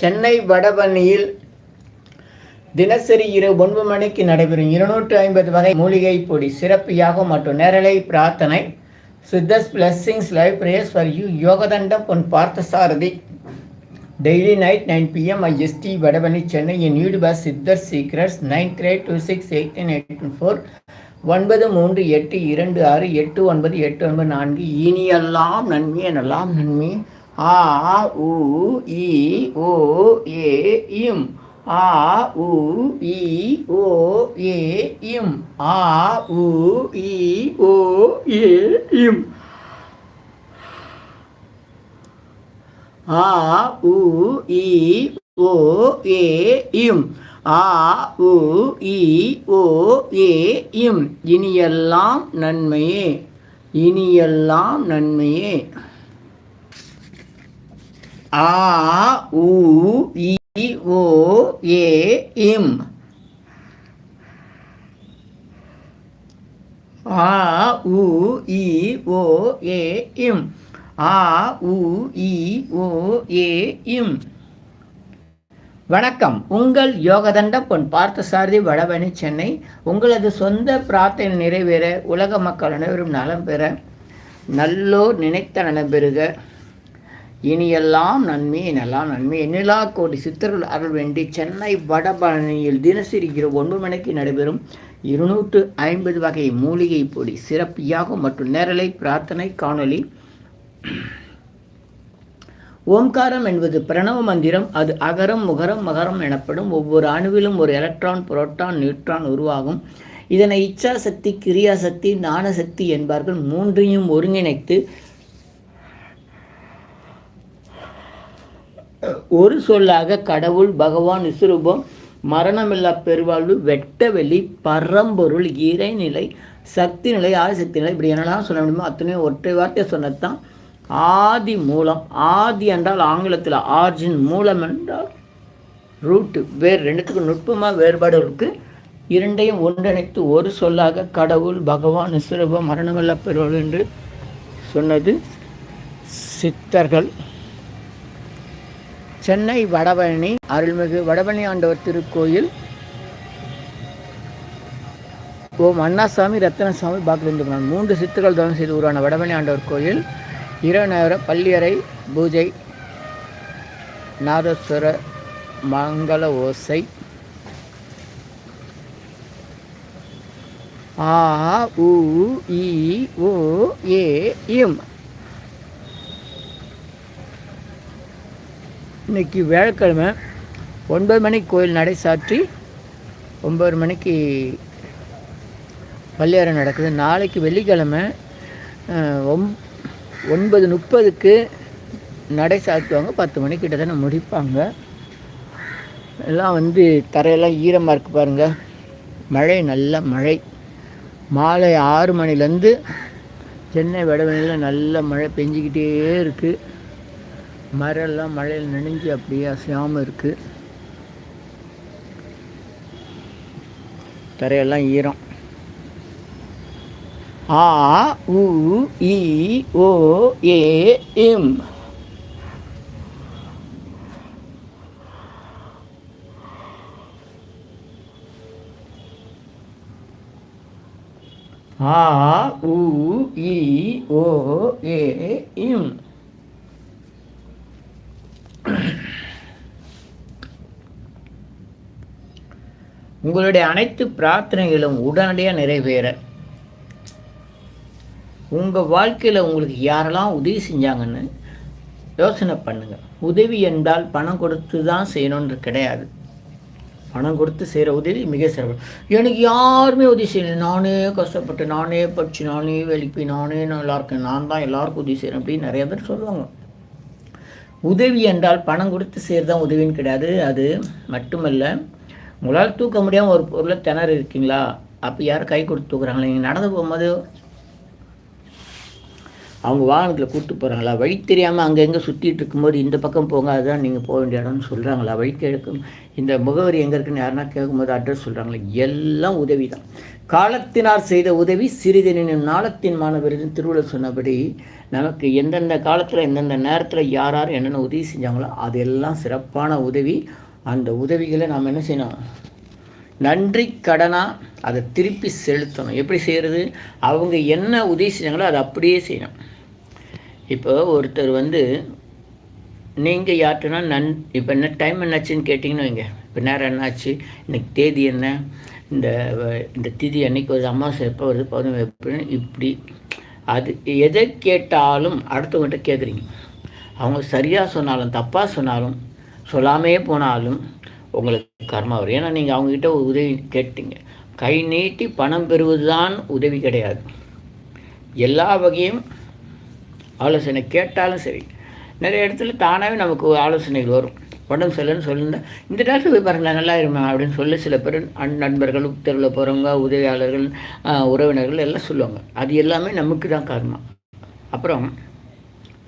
சென்னை வடபழனியில் தினசரி இரவு ஒன்பது மணிக்கு நடைபெறும் இருநூற்று ஐம்பது வகை மூலிகை பொடி சிறப்பு யாகம் மற்றும் நேரலை பிரார்த்தனை Siddhas blessings live prayers for you யோகதண்டம் Pon Parthasarathy. Daily night nine PM IST Vadapalani Chennai N youtuber Siddhar secrets nine three two six eight nine eight four ஒன்பது மூன்று எட்டு இரண்டு ஆறு எட்டு ஒன்பது எட்டு ஒன்பது நான்கு. இனியெல்லாம் நன்மை எனலாம் நன்மை. ஆ உ இ ஓ ஏ இம். ஆ உ இ ஓ ஏ இம். ஆ உ இ ஓ ஏ இம். ஆ உ இ ஓ ஏ இம். ஆ உ இ ஓ ஏ இம். இனியெல்லாம் நன்மையே. இனியெல்லாம் நன்மையே. ஆ உ இ ஓ ஏ இம். ஆ உ இ ஓ ஏ இம். ஆ உ இ ஓ ஏ இம். வணக்கம். உங்கள் யோகதண்டம் பொன் பார்த்தசாரதி வடவணி சென்னை. உங்களது சொந்த பிரார்த்தனை நிறைவேற உலக மக்கள் அனைவரும் நலம் பெற நல்லோர் நினைத்த நலம் பெறுக. இனியெல்லாம் நன்மை எனலாம் நன்மை. நிலா கோடி சித்தர்கள் அருள் வேண்டி சென்னை வடபழனியில் தினசரி இரவு ஒன்பது மணிக்கு நடைபெறும் இருநூற்று ஐம்பது வகை மூலிகை பொடி சிறப்பு யாகம் மற்றும் நேரலை பிரார்த்தனை காணொளி. ஓம்காரம் என்பது பிரணவ மந்திரம். அது அகரம் முகரம் மகரம் எனப்படும் ஒவ்வொரு அணுவிலும் ஒரு எலக்ட்ரான் புரோட்டான் நியூட்ரான் உருவாகும். இதனை இச்சாசக்தி கிரியாசக்தி ஞானசக்தி என்பார்கள் மூன்றையும் ஒருங்கிணைத்து ஒரு சொல்லாக கடவுள் பகவான் விஸ்வரூபம் மரணமில்லா பெருவாழ்வு வெட்டவெளி பரம்பொருள் இறைநிலை சக்தி நிலை ஆதிசக்தி நிலை இப்படி என்னெல்லாம் சொல்ல முடியுமோ அத்தனையும் ஒற்றை வார்த்தை சொன்னதுதான். ஆதி மூலம் ஆதி என்றால் ஆங்கிலத்தில் ஆர்ஜின் மூலம் என்றால் ரூட்டு வேறு ரெண்டுத்துக்கும் நுட்பமாக வேறுபாடு இருக்குது இரண்டையும் ஒன்றிணைத்து ஒரு சொல்லாக கடவுள் பகவான் சுரபம் மரணமல்ல பெருவாள் என்று சொன்னது சித்தர்கள். சென்னை வடபழனி அருள்மிகு வடபழனி ஆண்டவர் திருக்கோயில். ஓம் அண்ணாசாமி ரத்னசாமி பாக்கிலிருந்து மூன்று சித்துக்கள் தவம் செய்து உருவான வடபழனி ஆண்டவர் கோயில். இரவு நேர பள்ளியறை பூஜை நாதஸ்வர மங்கள ஓசை. ஆ உ இ ஓ ஏ இம். இன்னைக்கு வியாழக்கிழமை ஒன்பது மணிக்கு கோயில் நடை சாற்றி ஒம்பது மணிக்கு பள்ளியாரம் நடக்குது. நாளைக்கு வெள்ளிக்கிழமை ஒம் ஒன்பது முப்பதுக்கு நடை சாத்துவாங்க பத்து மணிக்கிட்ட கிட்டத்தட்ட முடிப்பாங்க. எல்லாம் வந்து தரையெல்லாம் ஈரமாக இருக்குது பாருங்கள் மழை நல்ல மழை. மாலை ஆறு மணிலேருந்து சென்னை வடவெளியில் நல்ல மழை பெஞ்சிக்கிட்டே இருக்குது மரம்லாம் மழையில் நனைஞ்சு அப்படியே அசையாமல் இருக்குது தரையெல்லாம் ஈரம். ஆ உ இ ஓ ஏ இம். ஆ உ இ ஓ ஏ இம். உங்களுடைய அனைத்து பிரார்த்தனைகளும் உடனடியாக நிறைவேற. உங்கள் வாழ்க்கையில் உங்களுக்கு யாரெல்லாம் உதவி செஞ்சாங்கன்னு யோசனை பண்ணுங்கள் உதவி என்றால் பணம் கொடுத்து தான் செய்யணுன்ற கிடையாது. பணம் கொடுத்து செய்கிற உதவி மிக சிறப்பு. எனக்கு யாருமே உதவி செய்யலை. நானே கஷ்டப்பட்டு நானே படித்து நானே வேலைக்கு போய் நானே நல்லா இருக்கேன். நான் தான் எல்லாருக்கும் உதவி செய்கிறேன் அப்படின்னு நிறைய பேர் சொல்லுவாங்க. உதவி என்றால் பணம் கொடுத்து செய்கிறது தான் உதவின்னு கிடையாது. அது மட்டுமல்ல உங்களால் தூக்க முடியாமல் ஒரு பொருளை திணறு இருக்கீங்களா? அப்போ யாரும் கை கொடுத்து தூக்குறாங்களே? நீங்கள் நடந்து போகும்போது அவங்க வாகனத்தில் கூப்பிட்டு போகிறாங்களா வழி தெரியாமல் அங்கங்கே சுற்றிட்டு இருக்கும்போது இந்த பக்கம் போங்க அதுதான் நீங்கள் போக வேண்டிய இடம்னு சொல்கிறாங்களா வழி கேட்கும் இந்த முகவரி எங்கே இருக்குன்னு யாருன்னா கேட்கும்போது அட்ரஸ் சொல்கிறாங்களா எல்லாம் உதவி தான் காலத்தினார் செய்த உதவி சிறிதனின் நாளத்தின் மாணவரின் திருவள்ளுவர் சொன்னபடி நமக்கு எந்தெந்த காலத்தில் எந்தெந்த நேரத்தில் யார் யார் என்னென்ன உதவி செஞ்சாங்களோ அதெல்லாம் சிறப்பான உதவி. அந்த உதவிகளை நாம் என்ன செய்யணும்? நன்றி கடனாக அதை திருப்பி செலுத்தணும். எப்படி செய்கிறது அவங்க என்ன உதவி செஞ்சாங்களோ அதை அப்படியே செய்யணும். இப்போ ஒருத்தர் வந்து நீங்கள் யார்கிட்டனா நன் இப்போ என்ன டைம் என்னாச்சுன்னு கேட்டிங்கன்னு வைங்க. இப்போ நேரம் என்னாச்சு? இன்னைக்கு தேதி என்ன? இந்த இந்த திதி அன்னைக்கு வருது அமாவாசை எப்போ வருது? பௌர்ணமி எப்படின்னு இப்படி. அது எதை கேட்டாலும் அடுத்தவங்கள்ட்ட கேட்குறீங்க அவங்க சரியாக சொன்னாலும் தப்பாக சொன்னாலும் சொல்லாமே போனாலும் உங்களுக்கு கர்மா வரும். ஏன்னா நீங்கள் அவங்கக்கிட்ட உதவி கேட்டீங்க. கை நீட்டி பணம் பெறுவது தான் உதவி கிடையாது. எல்லா வகையும் ஆலோசனை கேட்டாலும் சரி. நிறைய இடத்துல தானாகவே நமக்கு ஆலோசனைகள் வரும். உடம்பு சரியில்லைன்னு சொல்லியிருந்தா இந்த டாக்டர் போய் பாருங்களேன் நல்லா இருமா அப்படின்னு சொல்லி சில பேர் நண்பர்கள் தெருவில் போகிறவங்க உதவியாளர்கள் உறவினர்கள் எல்லாம் சொல்லுவாங்க. அது எல்லாமே நமக்கு தான் காரணம். அப்புறம்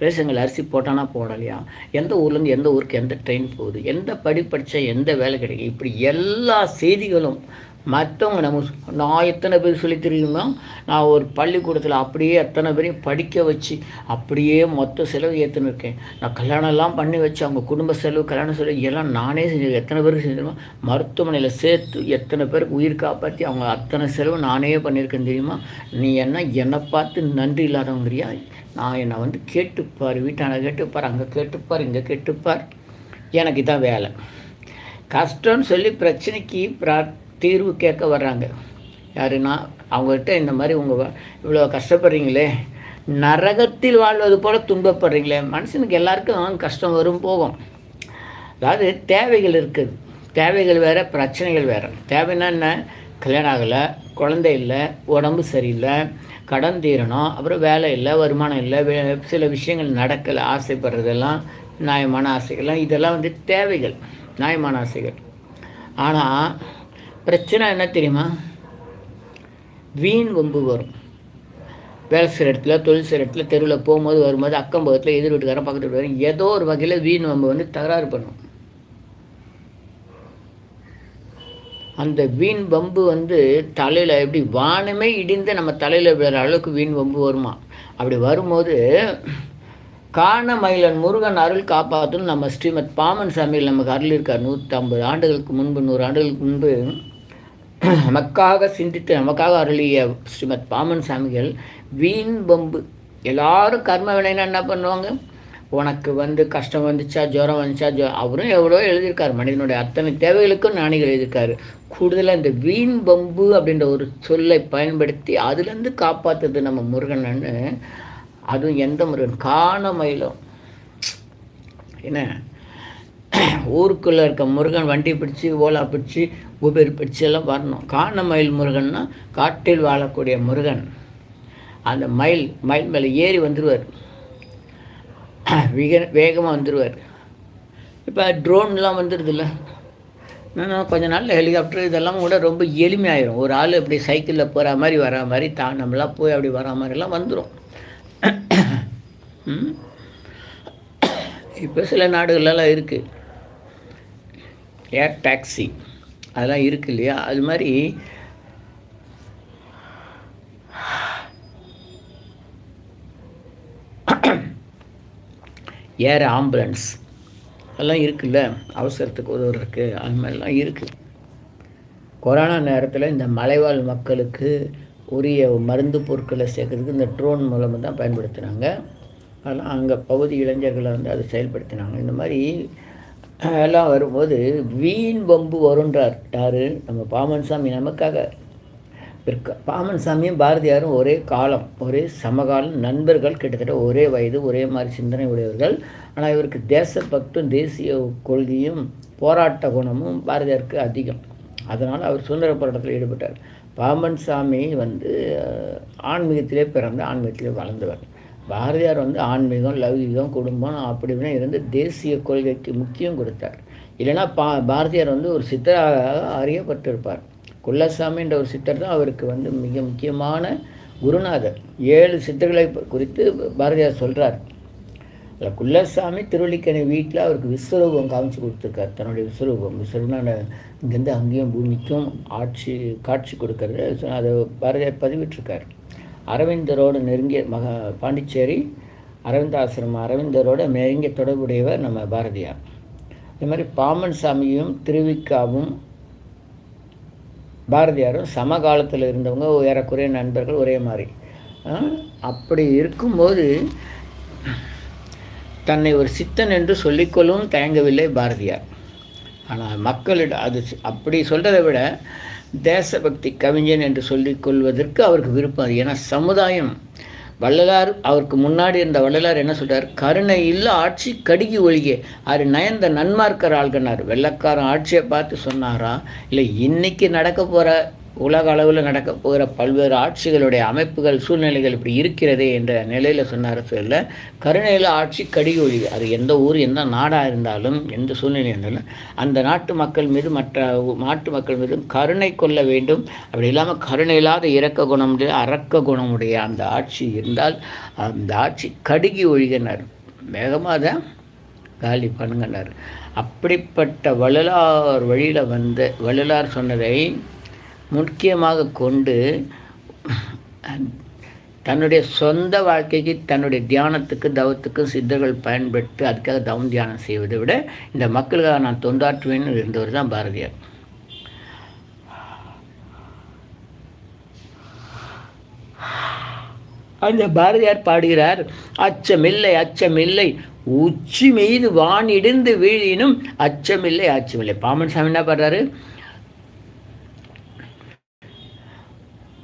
ரேஷன்கள் அரிசி போட்டானா போடலையா? எந்த ஊர்லேருந்து எந்த ஊருக்கு எந்த ட்ரெயின் போகுது? எந்த படி படித்தா எந்த வேலை கிடைக்கும்? இப்படி எல்லா செய்திகளும் மற்றவங்க நம்ம நான் எத்தனை பேர் சொல்லி தெரியுமா நான் ஒரு பள்ளிக்கூடத்தில் அப்படியே எத்தனை பேரையும் படிக்க வச்சு அப்படியே மொத்த செலவு ஏற்றுன்னு இருக்கேன். நான் கல்யாணம்லாம் பண்ணி வச்சு அவங்க குடும்ப செலவு கல்யாண செலவு எல்லாம் நானே செஞ்சு எத்தனை பேருக்கு செஞ்சிருமா மருத்துவமனையில் சேர்த்து எத்தனை பேருக்கு உயிர் காப்பாற்றி அவங்க அத்தனை செலவு நானே பண்ணியிருக்கேன் தெரியுமா? நீ என்ன என்னை பார்த்து நன்றி இல்லாதவங்கிறியா? நான் என்னை வந்து கேட்டுப்பார் வீட்டான கேட்டுப்பார் அங்கே கேட்டுப்பார் இங்கே கேட்டுப்பார். எனக்கு தான் வேலை. கஷ்டம்னு சொல்லி பிரச்சனைக்கு ப்ரா தீர்வு கேட்க வர்றாங்க. யாருன்னா அவங்ககிட்ட இந்த மாதிரி உங்கள் இவ்வளோ கஷ்டப்படுறீங்களே நரகத்தில் வாழ்வது போல் துன்பப்படுறீங்களே மனுஷனுக்கு எல்லாருக்கும் கஷ்டம் வரும் போகும். அதாவது தேவைகள் இருக்குது தேவைகள் வேறு பிரச்சனைகள் வேறு. தேவைன்னா என்ன? கல்யாணம் ஆகலை குழந்தை இல்லை உடம்பு சரியில்லை கடன் தீரணும் அப்புறம் வேலை இல்லை வருமானம் இல்லை சில விஷயங்கள் நடக்கலை ஆசைப்படுறதெல்லாம் நியாயமான ஆசைகள்லாம் இதெல்லாம் வந்து தேவைகள் நியாயமான ஆசைகள். ஆனால் பிரச்சனை என்ன தெரியுமா? வீண் வம்பு வரும். வேலை செய்கிற இடத்துல தொழில் செய்கிற இடத்துல தெருவில் போகும்போது வரும்போது அக்கம் பக்கத்தில் எதிர் வீட்டுக்காரன் பக்கத்து வீட்டுக்காரன் ஏதோ ஒரு வகையில் வீண் வம்பு வந்து தகராறு பண்ணும். அந்த வீண் வம்பு வந்து தலையில் எப்படி வானமே இடிந்து நம்ம தலையில் விழுற அளவுக்கு வீண் வம்பு வருமா? அப்படி வரும்போது காண மயிலன் முருகன் அருள் காப்பாற்றும் நம்ம ஸ்ரீமத் பாமன் சாமியில் நமக்கு அருள் இருக்கார் நூற்றம்பது ஆண்டுகளுக்கு முன்பு நூறு ஆண்டுகளுக்கு முன்பு நமக்காக சிந்தித்து நமக்காக அருளிய ஸ்ரீமத் பாமன் சாமிகள் வீண் பம்பு எல்லாரும் கர்ம வினைனா என்ன பண்ணுவாங்க? உனக்கு வந்து கஷ்டம் வந்துச்சா ஜுரம் வந்துச்சா ஜோ அவரும் எவ்வளோ எழுதியிருக்காரு. மனிதனுடைய அத்தனை தேவைகளுக்கும் ஞானிகள் எழுதியிருக்காரு. கூடுதலாக இந்த வீண் பம்பு அப்படின்ற ஒரு சொல்லை பயன்படுத்தி அதுலேருந்து காப்பாற்றுறது நம்ம முருகன்னு அதுவும் எந்த முருகன்? காண மயிலும். என்ன? ஊருக்குள்ளே இருக்க முருகன் வண்டி பிடிச்சி ஓலா பிடிச்சி ஊபேர் பிடிச்சி எல்லாம் வரணும். காண மயில் முருகன்னா காட்டில் வாழக்கூடிய முருகன். அந்த மயில் மயில் மேலே ஏறி வந்துடுவார் விக வேகமாக வந்துடுவார் இப்போ ட்ரோன்லாம் வந்துடுதுல்ல இன்னும் கொஞ்ச நாளில் ஹெலிகாப்டர் இதெல்லாம் கூட ரொம்ப எளிமையாயிரும். ஒரு ஆள் இப்படி சைக்கிளில் போகிற மாதிரி வரா மாதிரி தான் நம்மளாம் போய் அப்படி வரா மாதிரிலாம் வந்துடும் இப்போ சில நாடுகளெல்லாம் இருக்குது ஏர் டாக்ஸி அதெல்லாம் இருக்குது இல்லையா? அது மாதிரி ஏர் ஆம்புலன்ஸ். அதெல்லாம் இருக்குல்ல? அவசரத்துக்கு உதவுறதுக்கு அது மாதிரிலாம் இருக்குது கொரோனா நேரத்தில் இந்த மலைவாழ் மக்களுக்கு உரிய மருந்து பொருட்களை சேர்க்கறதுக்கு இந்த ட்ரோன் மூலமாக தான் பயன்படுத்துகிறாங்க அதெல்லாம் அங்கே பகுதி இளைஞர்களை வந்து அதை செயல்படுத்தினாங்க. இந்த மாதிரி எல்லாம் வரும்போது வீண் வம்பு வருன்றார் யார்? நம்ம பாமன் சாமி நமக்காக. பிற்க பாமன் சாமியும் பாரதியாரும் ஒரே காலம் ஒரே சமகாலம் நண்பர்கள் கிட்டத்தட்ட ஒரே வயது ஒரே மாதிரி சிந்தனை உடையவர்கள். ஆனால் இவருக்கு தேசப்பக்தும் தேசிய கொள்கையும் போராட்ட குணமும் பாரதியாருக்கு அதிகம். அதனால் அவர் சுதந்திர போராட்டத்தில் ஈடுபட்டார். பாமன் சாமி வந்து ஆன்மீகத்திலே பிறந்து ஆன்மீகத்திலே வளர்ந்தவர். பாரதியார் வந்து ஆன்மீகம் லௌகீகம் குடும்பம் அப்படி இப்படின்னு இருந்து தேசிய கொள்கைக்கு முக்கியம் கொடுத்தார். இல்லைன்னா பா பாரதியார் வந்து ஒரு சித்தராக அறியப்பட்டிருப்பார். குள்ளசாமின்ற ஒரு சித்தர் தான் அவருக்கு வந்து மிக முக்கியமான குருநாதர். ஏழு சித்தர்களை குறித்து பாரதியார் சொல்கிறார் அதில் குள்ளசாமி திருவள்ளிக்கணி வீட்டில் அவருக்கு விஸ்வரூபம் காமிச்சு கொடுத்துருக்கார். தன்னுடைய விஸ்வரூபம். விஸ்வரூபம்னா இங்கேருந்து அங்கேயும் பூமிக்கும் ஆட்சி காட்சி கொடுக்கறது. அதை பாரதியார் பதிவிட்டிருக்கார். அரவிந்தரோடு நெருங்கிய மக பாண்டிச்சேரி அரவிந்தாசிரமம் அரவிந்தரோட நெருங்கிய தொடர்புடையவர் நம்ம பாரதியார். இது மாதிரி பாமன் சாமியும் திருவிக்காவும் பாரதியாரும் சமகாலத்தில் இருந்தவங்க ஏறக்குறைய நண்பர்கள் ஒரே மாதிரி. அப்படி இருக்கும்போது தன்னை ஒரு சித்தன் என்று சொல்லிக்கொள்ளவும் தயங்கவில்லை பாரதியார். ஆனால் மக்களிடம் அது அப்படி சொல்கிறத விட தேசபக்தி கவிஞன் என்று சொல்லிக்கொள்வதற்கு அவருக்கு விருப்பம் அது. ஏன்னா சமுதாயம் வள்ளலார் அவருக்கு முன்னாடி இருந்த வள்ளலார் என்ன சொல்கிறார் கருணை இல்லை ஆட்சி கடுகி ஒழிகே. அது நயந்த நன்மார்க்கர் ஆள்கனார் வெள்ளக்காரன் ஆட்சியை பார்த்து சொன்னாரா? இல்லை இன்னைக்கு நடக்க போகிற உலக அளவில் நடக்க போகிற பல்வேறு ஆட்சிகளுடைய அமைப்புகள் சூழ்நிலைகள் இப்படி இருக்கிறதே என்ற நிலையில் சொன்னார் சொல்ல கருணையில் ஆட்சி கடி ஒழிவு அது எந்த ஊர் எந்த நாடாக இருந்தாலும் எந்த சூழ்நிலை இருந்தாலும் அந்த நாட்டு மக்கள் மீது மற்ற நாட்டு மக்கள் மீது கருணை கொள்ள வேண்டும். அப்படி இல்லாமல் கருணை இல்லாத இறக்க குணமுடைய அறக்க குணமுடைய அந்த ஆட்சி இருந்தால் அந்த ஆட்சி கடுகி ஒழிகினார். வேகமாக அதை காலி பண்ணுங்கன்னார் அப்படிப்பட்ட வள்ளலார் வழியில் வந்த வள்ளலார் சொன்னதை முக்கியமாக கொண்டு தன்னுடைய சொந்த வாழ்க்கைக்கு தன்னுடைய தியானத்துக்கு தவத்துக்கும் சித்தர்கள் பயன்பட்டு அதுக்காக தவம் தியானம் செய்வதை விட இந்த மக்களுக்காக நான் தொண்டாற்றுவேன்னு இருந்தவர் தான் பாரதியார். அந்த பாரதியார் பாடுகிறார் அச்சமில்லை அச்சமில்லை உச்சி மீது வானிடிந்து வீழினும் அச்சமில்லை அச்சமில்லை. பாமன் சாமி என்ன பாடுறாரு?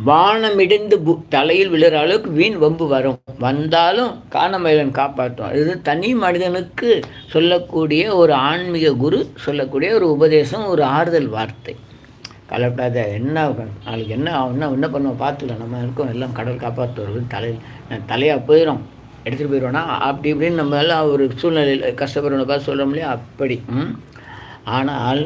வானமிடிந்து தலையில் விழுற அளவுக்கு வீண் வம்பு வரும். வந்தாலும் காணமயிலன் காப்பாற்றும் இது தனி மனிதனுக்கு சொல்லக்கூடிய ஒரு ஆன்மீக குரு சொல்லக்கூடிய ஒரு உபதேசம் ஒரு ஆறுதல் வார்த்தை. கலப்படாத என்ன நாளைக்கு என்ன என்ன என்ன பண்ணுவோம்? பார்த்துக்கலாம். நம்ம இருக்கோம். எல்லாம் கடல் காப்பாற்றுவது தலையில் தலையாக போயிடும் எடுத்துகிட்டு போயிடுவோம்னா அப்படி இப்படின்னு நம்ம எல்லாம் ஒரு சூழ்நிலையில் கஷ்டப்படுறவனை பார்த்து சொல்ல முடியாது அப்படி. ஆனால்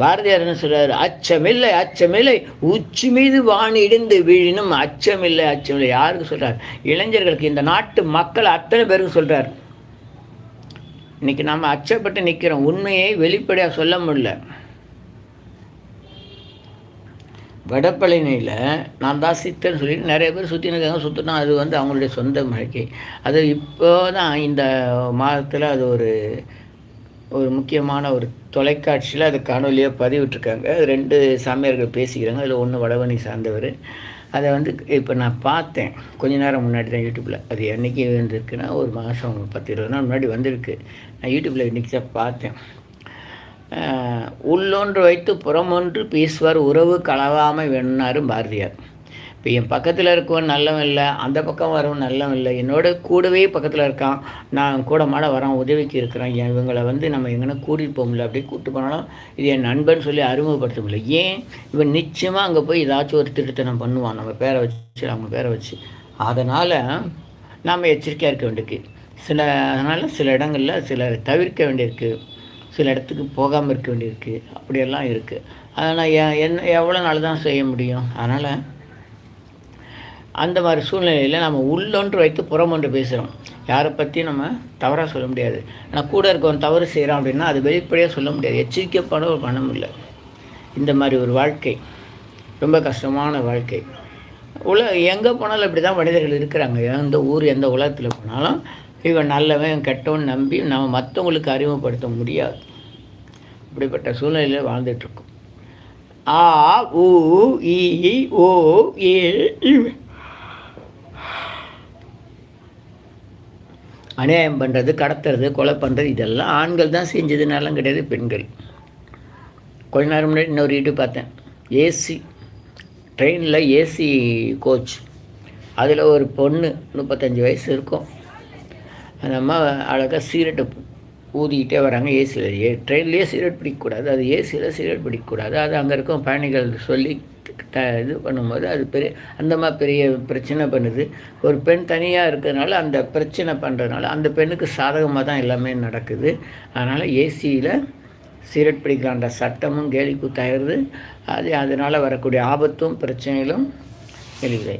பாரதியார் என்ன சொல்றாரு? அச்சமில்லை அச்சமில்லை. உச்சி மீது வாணி இடிந்து வீழினும் அச்சமில்லை அச்சமில்லை. யாருக்கு சொல்றார்? இளைஞர்களுக்கு. இந்த நாட்டு மக்கள் அத்தனை பேருக்கு சொல்றார். இன்னைக்கு நாம் அச்சப்பட்டு நிற்கிறோம் உண்மையை வெளிப்படையாக சொல்ல முடியல. வடப்பழனியில் நான் தான் சித்தன்னு சொல்லிட்டு நிறைய பேர் சுற்றி இருக்காங்க சுற்றினா அது வந்து அவங்களுடைய சொந்த மழைக்கு அது இப்போ தான் இந்த மாதத்தில் அது ஒரு ஒரு முக்கியமான ஒரு தொலைக்காட்சியில் அது காணொலியாக பதிவிட்டிருக்காங்க. ரெண்டு சாமியார்கள் பேசிக்கிறாங்க. அதில் ஒன்று வடவணி சார்ந்தவர். அதை வந்து இப்போ நான் பார்த்தேன். கொஞ்ச நேரம் முன்னாடி தான் யூடியூப்பில் அது என்றைக்கு வந்திருக்குன்னா ஒரு மாதம் பத்து இருபது நாள் முன்னாடி வந்திருக்கு. நான் யூடியூப்பில் இன்றைக்கி தான் பார்த்தேன். உள்ளொன்று வைத்து புறமொன்று பேசுவார் உறவு கலவாமை வேணும்னாரும் பாரதியார். இப்போ என் பக்கத்தில் இருக்கவன் நல்லவன் இல்லை அந்த பக்கம் வரவன் நல்லவன் இல்லை என்னோட கூடவே பக்கத்தில் இருக்கான் நான் கூட மாட வரான் உதவிக்கு இருக்கிறான் என் இவங்களை வந்து நம்ம எங்கன்னா கூட்டிகிட்டு போக முடியல அப்படியே கூப்பிட்டு போனாலும் இது என் நண்பன் சொல்லி அறிமுகப்படுத்த முடியல. ஏன்? இவன் நிச்சயமாக அங்கே போய் ஏதாச்சும் ஒரு திருத்தனம் பண்ணுவான் நம்ம பேரை வச்சு அவங்க பேரை வச்சு. அதனால் நாம் எச்சரிக்கையாக இருக்க வேண்டியிருக்கு. சில அதனால் சில இடங்களில் சில தவிர்க்க வேண்டியிருக்கு. சில இடத்துக்கு போகாமல் இருக்க வேண்டியிருக்கு. அப்படியெல்லாம் இருக்குது அதனால் என்ன எவ்வளோ நாள் தான் செய்ய முடியும்? அதனால் அந்த மாதிரி சூழ்நிலையில் நம்ம உள்ளொன்று வைத்து புறம் ஒன்று பேசுகிறோம் யாரை பற்றியும் நம்ம தவறாக சொல்ல முடியாது. ஆனால் கூட இருக்கவன் தவறு செய்கிறான் அப்படின்னா அது வெளிப்படையாக சொல்ல முடியாது. எச்சரிக்கப்பட ஒரு பணம் இல்லை. இந்த மாதிரி ஒரு வாழ்க்கை. ரொம்ப கஷ்டமான வாழ்க்கை. உல எங்கே போனாலும் இப்படி தான் மனிதர்கள் இருக்கிறாங்க. எந்த ஊர் எந்த உலகத்தில் போனாலும் இவன் நல்லவன் கெட்டவன் நம்பி நம்ம மற்றவங்களுக்கு அறிமுகப்படுத்த முடியாது. இப்படிப்பட்ட சூழ்நிலையில் வாழ்ந்துட்டுருக்கோம் ஆ ஊ இ ஓ ஏ அநியாயம் பண்ணுறது கடத்துறது கொலை பண்ணுறது இதெல்லாம் ஆண்கள் தான் செஞ்சதுனாலும் கிடையாது பெண்கள். கொஞ்ச நேரம் முன்னாடி இன்னொரு வீட்டு பார்த்தேன். ஏசி ட்ரெயினில் ஏசி கோச் அதில் ஒரு பொண்ணு முப்பத்தஞ்சு வயசு இருக்கும். அந்த அம்மா அழகாக சீரட்டு ஊதிக்கிட்டே வராங்க ஏசியில் ஏ ட்ரெயின்லேயே சிகரெட் பிடிக்கக்கூடாது அது ஏசியில் சிகரெட் பிடிக்கக்கூடாது அது அங்கே இருக்கும் பயணிகள் சொல்லி த இது பண்ணும்போது அது பெரிய அந்த மாதிரி பெரிய பிரச்சனை பண்ணுது. ஒரு பெண் தனியாக இருக்கிறதுனால அந்த பிரச்சனை பண்ணுறதுனால அந்த பெண்ணுக்கு சாதகமாக தான் எல்லாமே நடக்குது. அதனால் ஏசியில் சீரட் பிடிக்கலான்ற சட்டமும் கேலி கூத்தாயிருது அது அதனால் வரக்கூடிய ஆபத்தும் பிரச்சனைகளும் எழுதை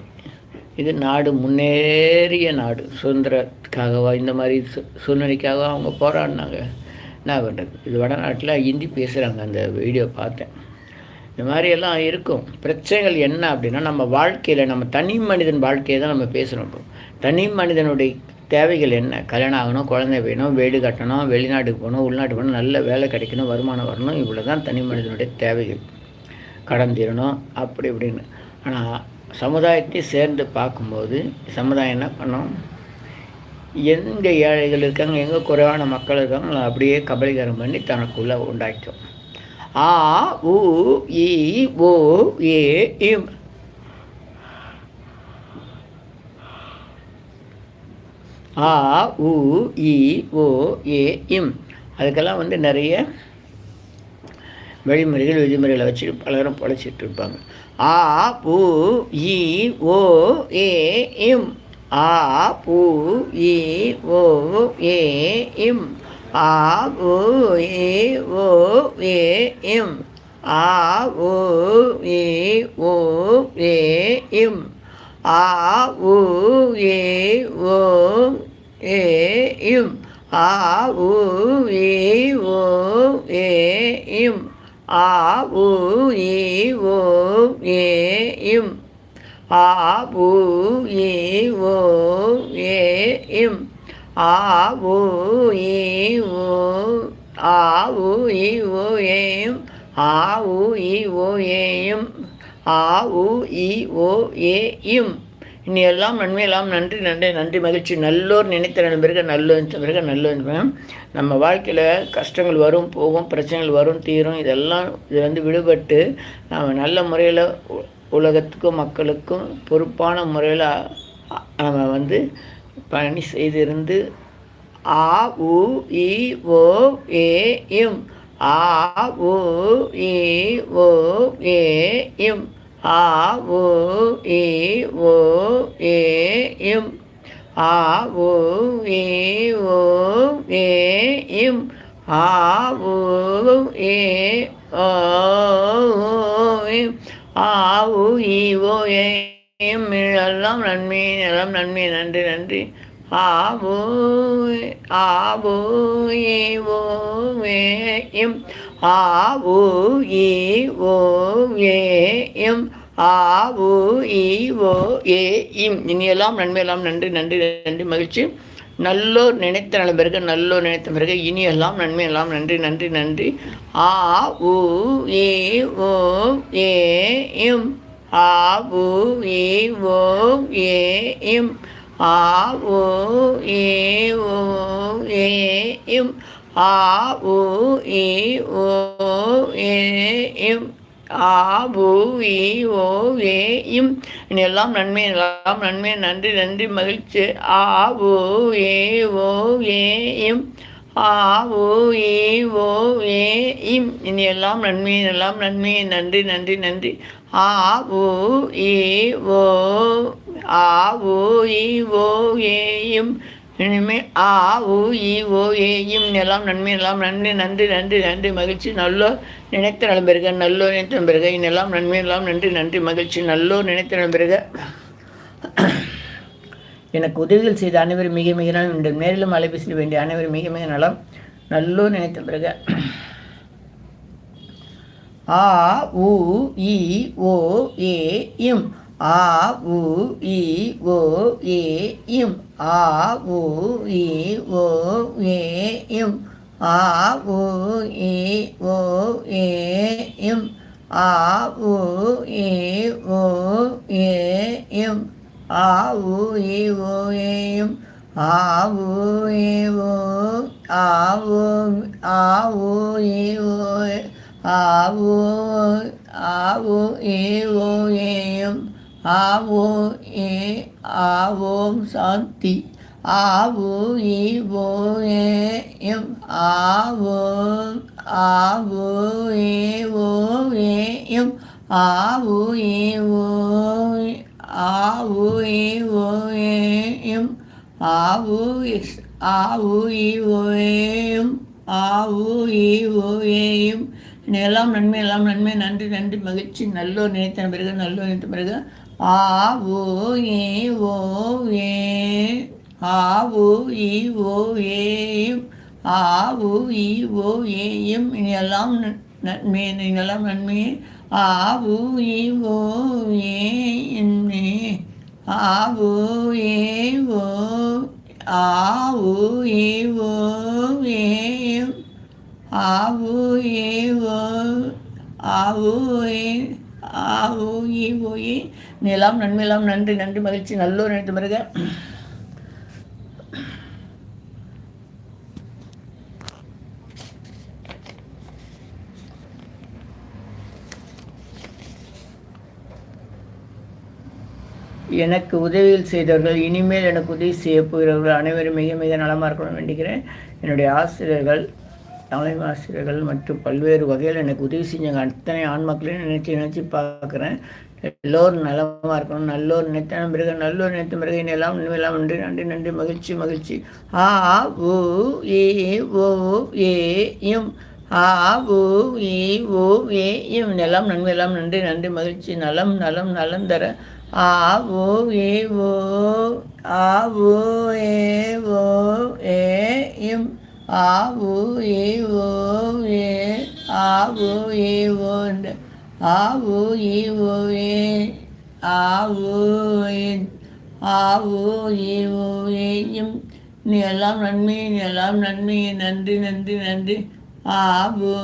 இது நாடு முன்னேறிய நாடு. சுதந்திரத்துக்காகவா இந்த மாதிரி சு சூழ்நிலைக்காக அவங்க போராடினாங்க. என்ன பண்ணுறது இது வடநாட்டில் ஹிந்தி பேசுகிறாங்க அந்த வீடியோ பார்த்தேன். இந்த மாதிரியெல்லாம் இருக்கும். பிரச்சனைகள் என்ன அப்படின்னா நம்ம வாழ்க்கையில் நம்ம தனி மனிதன் வாழ்க்கையை தான் நம்ம பேசணும் தனி மனிதனுடைய தேவைகள் என்ன? கல்யாணம் ஆகணும் குழந்தை வேணும் வீடு கட்டணும் வெளிநாட்டுக்கு போகணும் உள்நாட்டுக்கு போகணும் நல்ல வேலை கிடைக்கணும் வருமானம் வரணும் இவ்வளோ தான் தனி மனிதனுடைய தேவைகள். கடன் தீரணும் அப்படி இப்படின்னு. ஆனால் சமுதாயத்தை சேர்ந்து பார்க்கும்போது சமுதாயம் என்ன பண்ணும்? எங்கே ஏழைகள் இருக்காங்க எங்கே குறைவான மக்கள் இருக்காங்க அப்படியே கபலீகரம் பண்ணி தனக்குள்ளே உண்டாக்கும் ஆ உ இ ஓ ஏ இம். ஆ உ இ ஓ ஏ இம். அதுக்கெல்லாம் வந்து நிறைய வழிமுறைகள் விதிமுறைகளை வச்சு பலரும் பழச்சிட்டு இருப்பாங்க. ஆ பூ இ ஓ ஏ இம். ஆ பூ இ ஓ ஏ இம். ஆ பூ இ ஓ ஏ இம் ஆ ஊ இ ஓ ஏ இம் ஆ ஊ இ ஓ ஏ இம் ஆ ஊ இ ஓ ஏ இம் ஆ ஊ இ ஓ ஏ இம் ஆ ஊ ஓ ஏ இம் ஆ ஊ இ ஓ ஆ ஊ இ ஓ ஆ ஊ இ ஓ ஆ ஊ இ ஓ ஏயும் இனி எல்லாம் நன்மை எல்லாம் நன்றி நன்றி நன்றி மகிழ்ச்சி. நல்லோர் நினைத்த நண்பர்கள் நல்லோர் பிறகு நல்லோர் நம்ம வாழ்க்கையில் கஷ்டங்கள் வரும் போகும் பிரச்சனைகள் வரும் தீரும் இதெல்லாம் இது வந்து விடுபட்டு நம்ம நல்ல முறையில் உலகத்துக்கும் மக்களுக்கும் பொறுப்பான முறையில் நம்ம வந்து பணி செய்திருந்து ஆ உ இ ஓ ஏ இம் ஆ உ இ ஓ ஏ இம் ஆ உ இ ஓ ஏ இம் ஆ உ இ ஓ ஏ இம் ஆ உ ஏ ஓ இம் ஆ உ இ ஓ ஏ எல்லாம் நன்மை எல்லாம் நன்மை நன்றி நன்றி. ஆபோ ஆபோ ஏ ஓ ஏ இம் ஆபோ ஏ ஓ ஏ இம் ஓ ஏ இம் இனியெல்லாம் நன்மையெல்லாம் நன்றி நன்றி நன்றி மகிழ்ச்சி. நல்லோர் நினைத்த நல்ல பிறகு நல்லோர் நினைத்த பிறகு இனியெல்லாம் நன்மையெல்லாம் நன்றி நன்றி நன்றி. ஆ உ ஏ ஓ ஏ இம் ஆ உ ஏ ஓ ஏ இம் ஆ உ ஏ ஓ ஏ இம் ஆ உ ஏ ஓ ஏ இம் ஆ ஓ ஏ ஓ ஏ இம் எல்லாம் நன்மை எல்லாம் நன்மை நன்றி நன்றி மகிழ்ச்சி. ஆ ஓ ஏ ஓ ஏ இம் ஆ ஓ ஏ ஓ ஏ இம். இனி எல்லாம் நன்மை எல்லாம் நன்மை நன்றி நன்றி நன்றி. ஆ உ இ ஓ ஆ ஓ இ ஓ ஏயும் இனிமே ஆ ஊ இ ஓ ஏயும் எல்லாம் நன்மை எல்லாம் நன்றி நன்றி நன்றி நன்றி மகிழ்ச்சி. நல்லோ நினைத்த நலம்பெருக நல்லோ நினைத்த நம்பெருக இன்னெல்லாம் நன்மை எல்லாம் நன்றி நன்றி மகிழ்ச்சி. நல்லோ நினைத்த நம்பெருக எனக்கு உதவிகள் செய்த அனைவரும் மிக மிக நலம். இந்த நேரிலும் அலைபேசியில் வேண்டிய அனைவரும் மிக மிக நலம். நல்லோ நினைத்த பிறகு. ஆ உ இ ஓ ஏ இம். ஆ உ இ ஓ ஏ இம். ஆ உ இ ஓ ஏ இம். ஆ உ இ ஓ ஏ இம். ஆ உ இ ஓ ஏ இம். ஆ உ இ ஓ ஏ இம். ஆ உ இ ஓ ஆ உ ஆ உ இ ஓ ஆவோ ஆவோ ஏவோ ஏயம். ஆவோ ஏ ஆவோம் சாந்தி. ஆவோ ஈவோ ஏயம். ஆவோ ஆவோ ஏவோ ஏயம். ஆவோ ஏவோ ஆவோ ஏவோ ஏயம். ஆவோ ஆவோ ஈவோ ஏயம். ஆவோ ஈவோ ஏயம். எல்லாம் நன்மை எல்லாம் நன்மை நன்றி நன்றி மகிழ்ச்சி. நல்லோ நினைத்த பிறகு நல்லோ நினைத்த பிறகு ஆ ஓ ஏ ஓ ஏ ஆ ஓ இ ஓ ஏயும் ஆ ஓ இ ஓ ஏயும் இனி எல்லாம் நன்மை இனியெல்லாம் நன்மையே ஆ ஓ இ ஓ ஏ என்னே ஆ ஓ ஏ ஓ ஆ ஓ இ ஓ ஏயும் ஆ ஏவோ ஆவு ஓ ஆ ஏ ஆ ஊ ஏ. நிலாம் நன்மையெல்லாம் நன்றி நன்றி மகிழ்ச்சி நல்லோர் நினைத்து பிறகு எனக்கு உதவியில் செய்தவர்கள் இனிமேல் எனக்கு உதவி செய்ய போகிறவர்கள் அனைவரும் மிக மிக நலமாக இருக்கணும் வேண்டிக்கிறேன். என்னுடைய ஆசிரியர்கள் தலைமை மற்றும் பல்வேறு வகையில் எனக்கு உதவி செஞ்சாங்க. அத்தனை ஆண் மக்களையும் நினச்சி பார்க்குறேன். எல்லோரும் நலமாக இருக்கணும். நல்லோர் நினைத்தான பிறகு நல்லோர் நினைத்த பிறகு எல்லாம் எல்லாம் நன்றி நன்றி நன்றி மகிழ்ச்சி மகிழ்ச்சி. ஆ ஊ ஏ ஓ ஏ இம் ஆ ஊ ஈ ஓ ஏ இம் நிலம் நன்மை எல்லாம் நன்றி நன்றி மகிழ்ச்சி. நலம் நலம் நலம் தர. ஆ ஓ ஏ ஓ ஆ ஓ ஏ ஓ ஏ இம் ஆ உ ஏ ஓ ஏ ஆ உ ஏ ஓ ஆ உ ஏ ஓ ஏ ஆ உ ஏ ஆ உ ஏ ஓ ஏயும். நீ எல்லாம் நன்மை நீ எல்லாம் நன்மை. நன்றி நன்றி நன்றி. ஆ உ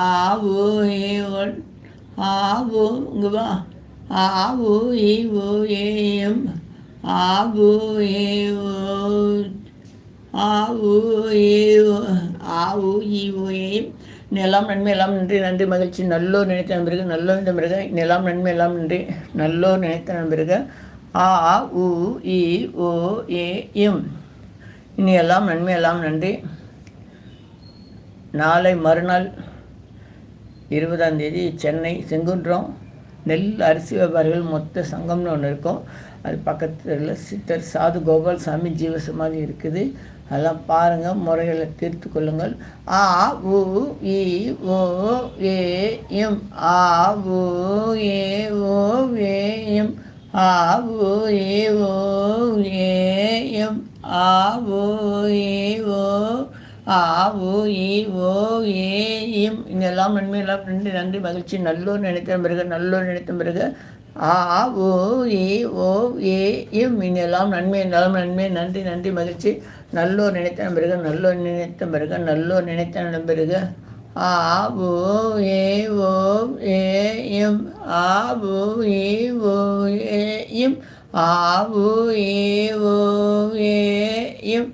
ஆ உ ஏ ஓ ஆ ஓ இங்கே வா ஏ ஓ ஆ ஆவு ஏவோ ஆ ஏவோ ஆவு ஈவு ஏயம் நிலம் நன்மை எல்லாம் நன்றி நன்றி மகிழ்ச்சி நல்லோர் நினைத்த நண்பருக்கு நல்லோர் நினைத்த பிறகு நிலம் நன்மை எல்லாம் நன்றி நல்லோர் நினைத்த நண்பருக்கு ஆ உ இ ஓ ஏ இம். இனி எல்லாம் நன்மை எல்லாம் நன்றி. நாளை மறுநாள் இருபதாம் தேதி சென்னை செங்குன்றம் நெல் அரிசி வியாபாரிகள் மொத்த சங்கம்னு ஒன்று இருக்கும் அது பக்கத்தில் சித்தர் சாது கோபால் சாமி ஜீவசமாதி இருக்குது. அதெல்லாம் பாருங்கள் முறைகளை தீர்த்து கொள்ளுங்கள். ஆ உ இ ஓ ஏ எம். ஆ உ ஏ ஓ ஏ எம். ஆ உ ஏ ஓ ஏ எம். ஆ உ ஏ ஓ ஆ ஓ இ ஓ ஏ இம். இங்கெல்லாம் நன்மையெல்லாம் நன்றி நன்றி மகிழ்ச்சி. நல்லோர் நினைத்த பிறகு நல்லோர் நினைத்த பிறகு ஆ ஓ ஏ ஓ ஏ இம். இங்கெல்லாம் நன்மை நலம் நன்மை நன்றி நன்றி மகிழ்ச்சி. நல்லோர் நினைத்த பிறகு நல்லோர் நினைத்த பிறகு நல்லோர் நினைத்த பிறகு ஆ ஓ ஏ ஓ ஏ இம். ஆ ஓ ஏ ஓ ஏ இம். ஆ ஓ ஏ ஓ ஏ இம்.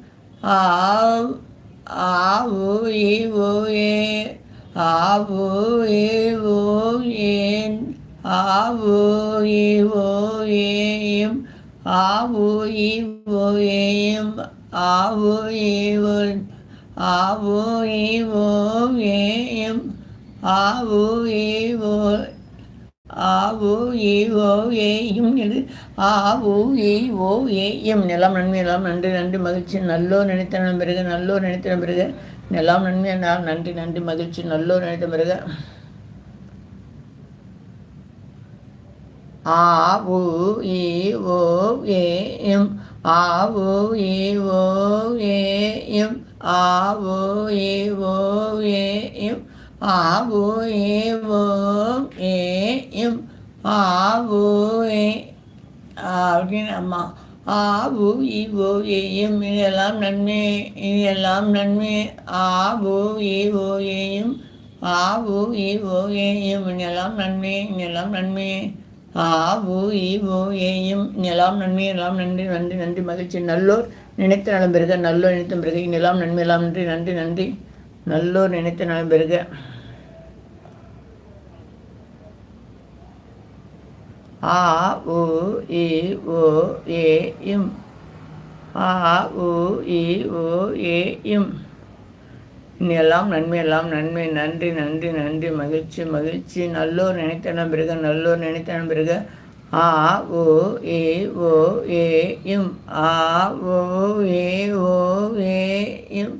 ஆ ஆவு இவு ஏ ஆவு இவு ஏன் ஆவு இவு ஏம் ஆவு இவு ஏம் ஆவு இவு ஆவு இவு ஏம் ஆவு இவு ஆவு ஈவோ ஏயும் இது ஆவு ஈவோ ஏயும். நிலம் நன்மை எல்லாம் நன்றி நன்றி மகிழ்ச்சி. நல்லோ நினைத்த பிறகு நல்லோ நினைத்த பிறகு. நிலம் நன்மை என்றால் நன்றி நன்றி மகிழ்ச்சி. நல்லோ நினைத்த பிறகு. ஆவு ஈ ஓ ஏயும். ஆவு ஈ ஓ ஏயும். ஆவு ஈ ஓ ஏயும் ஆவு ஏவோ ஏம் ஆவு ஏ அப்படின்னு அம்மா. ஆவு ஈவோ ஏயும் இதெல்லாம் நன்மை இதெல்லாம் நன்மை. ஆவு ஈவோ ஏயும் ஆவு ஈவோ ஏயும் இதெல்லாம் நன்மை இதெல்லாம் நன்மை. ஆவு ஈவோ ஏயும் நிலம் நன்மை எல்லாம் நன்றி நன்றி நன்றி மகிழ்ச்சி. நல்லோர் நினைத்த நலம் பெருக நல்லோர் நினைத்த பிறகு நிலம் நன்மை எல்லாம் நன்றி நன்றி நன்றி. நல்லோர் நினைத்த நலம் பெருக. ஆ உ இ உ ஏ இம். ஆ உ இ உ ஏ இம். இன்னையெல்லாம் நன்மை எல்லாம் நன்மை. நன்றி நன்றி நன்றி. மகிழ்ச்சி மகிழ்ச்சி. நல்லோர் நினைத்தன பிறகு நல்லோர் நினைத்தன பிறகு ஆ ஓ ஏ ஓ ஏ இம். ஆ ஓ ஏ ஓ ஏ இம்.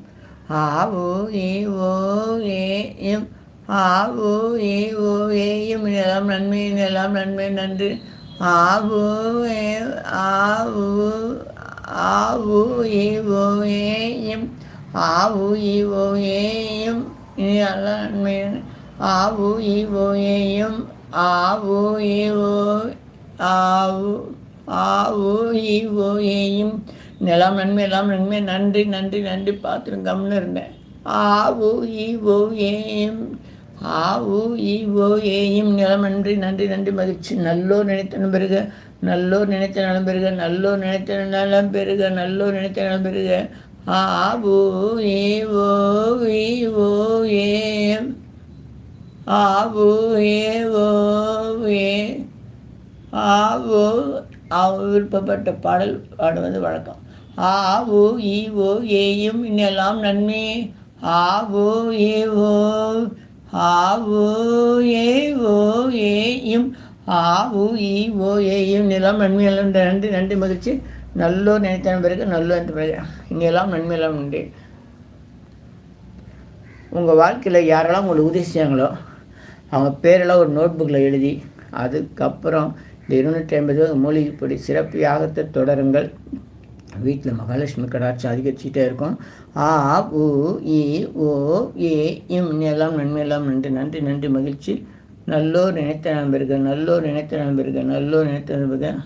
ஆ ஓ ஏ ஓ ஏ இம் ஆ ஓ ஏ ஓ ஏயும் எல்லாம் நன்மை எல்லாம் நன்மை நன்றி. ஆவு ஏ- ஆவு ஆவு ஈவோ ஏயும் ஆவு ஈவோ ஏயும் இனி எல்லாம் நன்மை ஆவு ஈவோ ஆவு ஈவோ ஆவு ஆவு ஈவோ ஏயும் எல்லாம் நன்மை எல்லாம் நன்மை நன்றி நன்றி நன்றி பார்த்துருங்க கம்னு இருந்தேன். ஆவு ஈவோ ஏயும் ஆவு ஈவோ ஏயும் நிலம் நன்றி நன்றி நன்றி மகிழ்ச்சி. நல்லோர் நினைத்த பெருக நல்லோர் நினைத்த நலம் பெருக நல்லோர் நினைத்த நலம் பெருக நல்லோர் நினைத்த நலம் பெறுக ஆவு ஈவோ ஈவோ ஏம் ஆவு ஏவோ ஏ ஆவோ ஆவு விருப்பப்பட்ட பாடல் பாடுவது வழக்கம். ஆ உ இ ஓ ஏயும் இன்னெல்லாம் நன்மை. ஆ ஓ ஏ ஓ ஆ ஓ ஏ ஓ ஏயும் ஆ ஆவு ஓ ஏயும் நன்மை இல்லாமல் நன்றி நன்றி மகிழ்ச்சி. நல்லோர் நினைத்த பிறகு நல்லோர் என்ற பிறகு. இங்கெல்லாம் நன்மையெல்லாம் உண்டு. உங்கள் வாழ்க்கையில் யாரெல்லாம் உங்களுக்கு உதவி செய்யாங்களோ அவங்க பேரெல்லாம் ஒரு நோட் புக்கில் எழுதி அதுக்கப்புறம் இந்த இருநூற்றி ஐம்பது மூலிகைப்பொடி சிறப்பு யாகத்தை தொடருங்கள். வீட்டில் மகாலட்சுமி கடாட்சி அதிகரிச்சுட்டே இருக்கும். ஆ உ இ ஓ ஏ இம் எல்லாம் நன்மையெல்லாம் நன்றி நன்றி நன்றி மகிழ்ச்சி. நல்லோர் நினைத்த நண்பர்கள் நல்லோர் நினைத்த நண்பர்கள் நல்லோர் நினைத்த நண்பர்கள்.